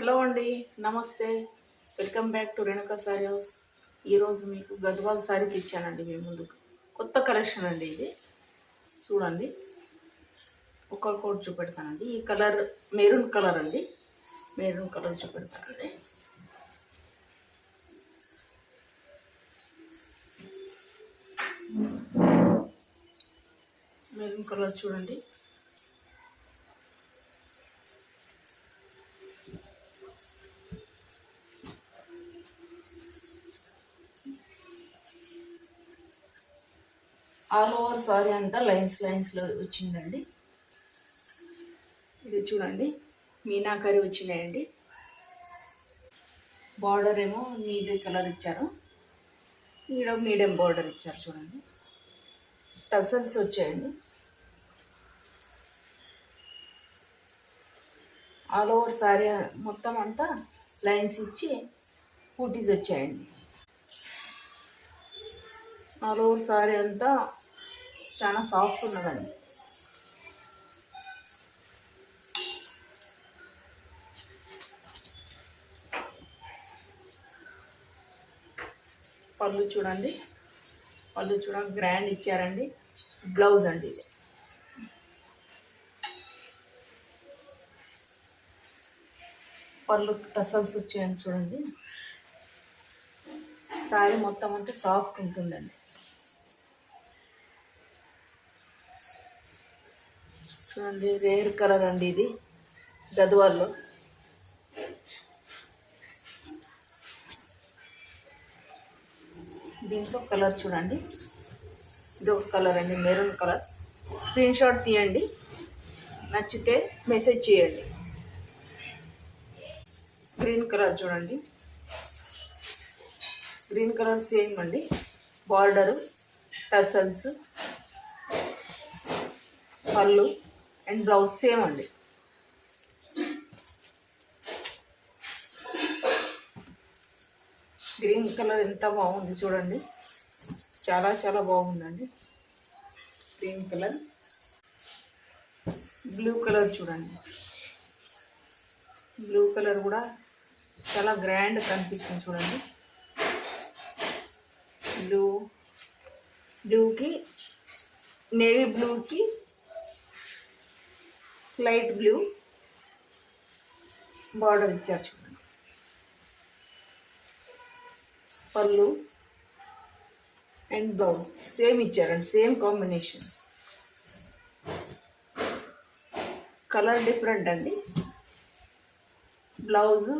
Hello అండి నమస్తే. Welcome back to Renuka sari house ఈరోజు మీకు గద్వాల్ సారీ తెచ్చానండి మీ ముందుకు కొత్త కలెక్షన్ అండి ఇది. చూడండి. ఒక్కొక్కటి చూపెడతానండి. ఈ కలర్ మెరూన్ కలర్ అండి. మెరూన్ కలర్ చూపెడతానండి. మెరూన్ కలర్ చూడండి. ఆల్ ఓవర్ సారీ అంతా లైన్స్ లైన్స్లో వచ్చిందండి. ఇది చూడండి మీనాకరి వచ్చినాయండి. బార్డర్ ఏమో నీలి కలర్ ఇచ్చారు. ఈడ మీడియం బార్డర్ ఇచ్చారు చూడండి. టసల్స్ వచ్చాయండి. ఆల్ ఓవర్ సారీ మొత్తం అంతా లైన్స్ ఇచ్చి కూటీస్ వచ్చాయండి. ఆల్ ఓవర్ సారీ అంతా చాలా సాఫ్ట్ ఉన్నదండి. పళ్ళు చూడండి. పళ్ళు చూడండి. గ్రాండ్ ఇచ్చారండి. బ్లౌజ్ అండి ఇది. పళ్ళు టసల్స్ వచ్చాయని చూడండి. సారీ మొత్తం అంతా సాఫ్ట్ ఉంటుందండి. చూడండి రేర్ కలర్ అండి ఇది గద్వాల్లో. దీంట్లో కలర్ చూడండి. ఇది ఒక కలర్ అండి మెరూన్ కలర్ స్క్రీన్ షాట్ తీయండి నచ్చితే మెసేజ్ చేయండి. గ్రీన్ కలర్ చూడండి. గ్రీన్ కలర్ సేమ్ అండి బార్డరు టసల్స్ పళ్ళు. అండ్ బ్లౌజ్ సేమ్ అండి. గ్రీన్ కలర్ ఎంత బాగుంది చూడండి. చాలా చాలా బాగుందండి. Green colour. బ్లూ కలర్ చూడండి. బ్లూ కలర్ కూడా చాలా గ్రాండ్ కనిపిస్తుంది చూడండి. బ్లూ బ్లూకి నేవీ బ్లూకి లైట్ బ్లూ బార్డర్ ఇచ్చారు చూడండి. పళ్ళు అండ్ బ్లౌజ్ సేమ్ ఇచ్చారండి సేమ్ కాంబినేషన్ కలర్ డిఫరెంట్ అండి. బ్లౌజ్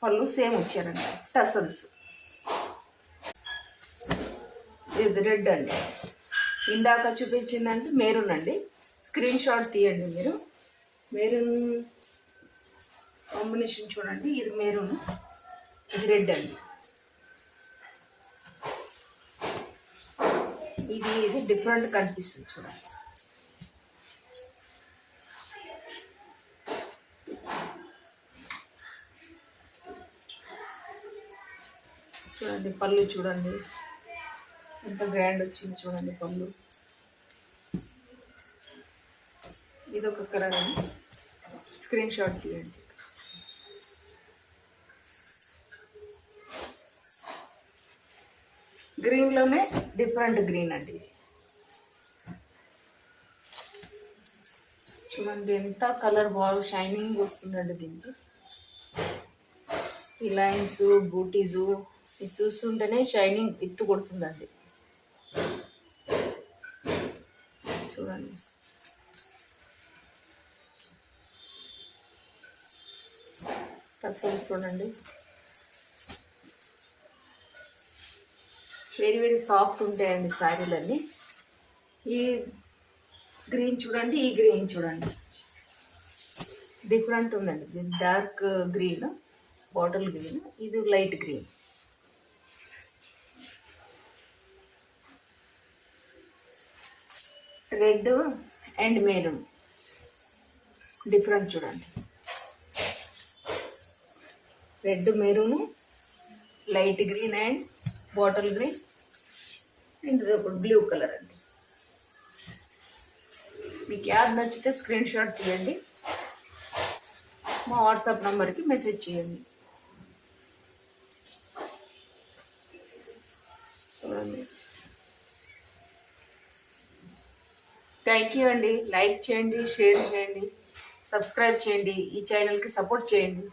పళ్ళు సేమ్ ఇచ్చారండి. టసల్స్ ఇది రెడ్ అండి. ఇందాక చూపించిందంటే మెరూన్ అండి. స్క్రీన్ షాట్ తీయండి మీరు. మెరూన్ కాంబినేషన్ చూడండి. ఇది మెరూన్ ఇది రెడ్ అండి. ఇది ఇది డిఫరెంట్ కనిపిస్తుంది చూడండి. చూడండి పళ్ళు చూడండి. ఎంత గ్రాండ్ వచ్చింది చూడండి పళ్ళు. ఇది ఒక కలర్ స్క్రీన్ షాట్ తీయండి. గ్రీన్లోనే డిఫరెంట్ గ్రీన్ అండి ఇది. చూడండి ఎంత కలర్ బాగా షైనింగ్ వస్తుందండి దీనికి. ఈ లైన్స్ బూటీసు ఇది చూస్తుంటేనే షైనింగ్ ఎత్తు కొడుతుందండి. చూడండి. టసల్స్ చూడండి. వెరీ వెరీ సాఫ్ట్ ఉంటాయండి శారీలన్నీ. ఈ గ్రీన్ చూడండి ఈ గ్రీన్ చూడండి. డిఫరెంట్ ఉందండి. డార్క్ గ్రీన్ బాటిల్ గ్రీన్ ఇది light green. Red and maroon. Different చూడండి. Red maroon light green and bottle green. And ఇది బ్లూ కలర్ అండి. మీకు యాద్ నచ్చితే స్క్రీన్ షాట్ తీయండి. మా వాట్సాప్ నెంబర్కి మెసేజ్ చేయండి. చూడండి. థ్యాంక్ యూ అండి. లైక్ చేయండి షేర్ చేయండి సబ్స్క్రైబ్ చేయండి. ఈ ఛానల్కి సపోర్ట్ చేయండి.